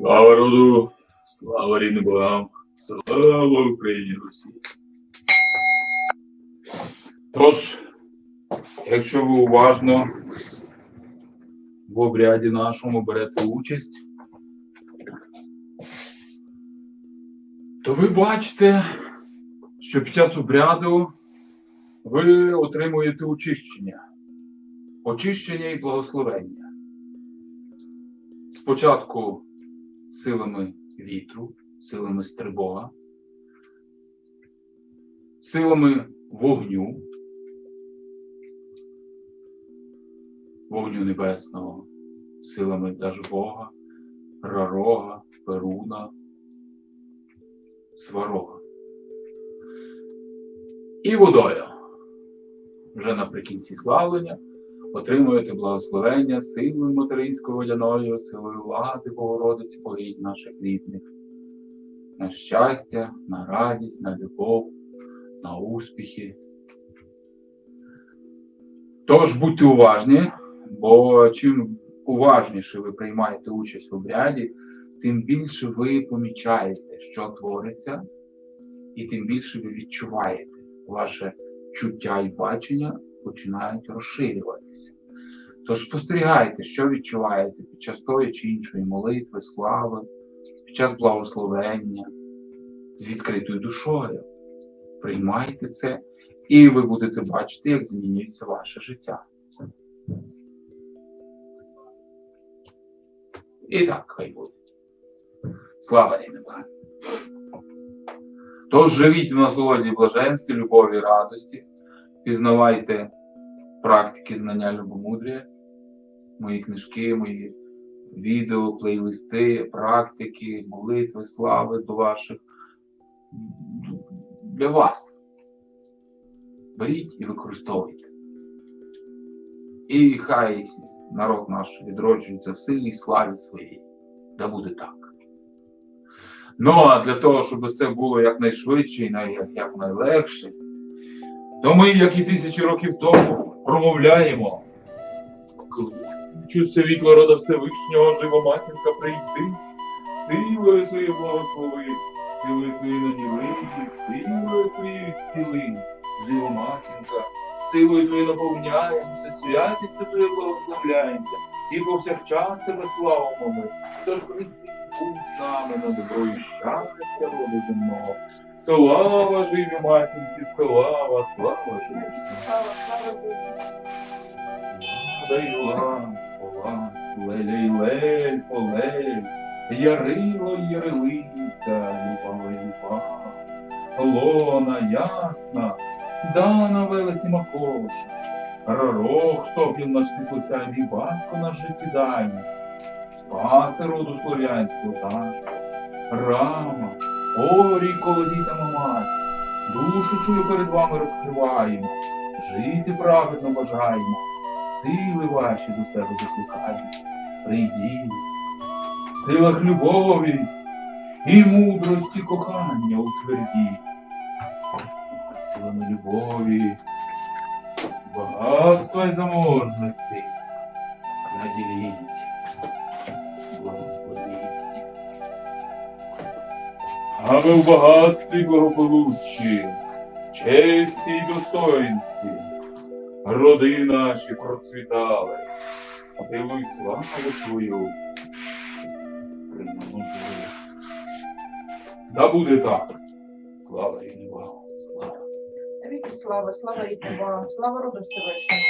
Слава роду, слава рідним богам, слава Україні Русі. Тож, якщо ви уважно в обряді нашому берете участь, то ви бачите, що під час обряду ви отримуєте очищення. Очищення і благословення. Спочатку силами вітру, силами стрибога, силами вогню, вогню небесного, силами Дажбога, Рарога, Перуна, Сварога. І водою. Вже наприкінці славлення отримуєте благословення силою материнською водяною, силою влади Богородиці Богів наших рідних, на щастя, на радість, на любов, на успіхи. Тож будьте уважні, бо чим уважніше ви приймаєте участь в обряді, тим більше ви помічаєте, що твориться, і тим більше ви відчуваєте ваше чуття і бачення починають розширюватися. Тож спостерігайте, що відчуваєте під час тої чи іншої молитви, слави, під час благословення з відкритою душою. Приймайте це, і ви будете бачити, як змінюється ваше життя. І так, хай буде. Слава рідним. Тож живіть в насолоді блаженстві, любові, радості, пізнавайте практики знання любомудрія, мої книжки, мої відео, плейлисти, практики, молитви, слави до ваших для вас. Беріть і використовуйте. І хай народ наш відроджується в силі і славі своїй. Да буде так. Ну а для того, щоб це було якнайшвидше і як найлегше, то ми, як і тисячі років тому, промовляємо. Кличу світло рода Всевишнього, жива матінка, прийди, силою своєю благослови, силою своєю наділи, силою твоєю зціли, жива матінка, силою твоєю наповняємося, святістю твоєю благословляємося, і повсякчас тебе славимо ми. Тож будь з нами на роду земного. Слава живі матінці, слава, слава живі. Слава, слава Богу. Лейлан, полан, лелей-лель, полель, Ярило, ярилиця, люба, люба, Лона ясна, Дана велесі макош, Рарох, соплів наш світлося, батько наш життєдайний, Спаси роду слов'янського таж, Рама, Орій, колодіта мамать, душу свою перед вами розкриваємо, жити праведно бажаємо. Сили ваші до себе закликають. Прийдіть, в силах любові і мудрості кохання утвердіть. Силами любові, багатства й заможності наділіть, А ви в багатстві благополуччі, честі й достоїнстві роди наші процвітали, силу й славу свою примножили. Да буде так. Слава і вам, слава. Слава, слава і вам, слава роду Всевишнього.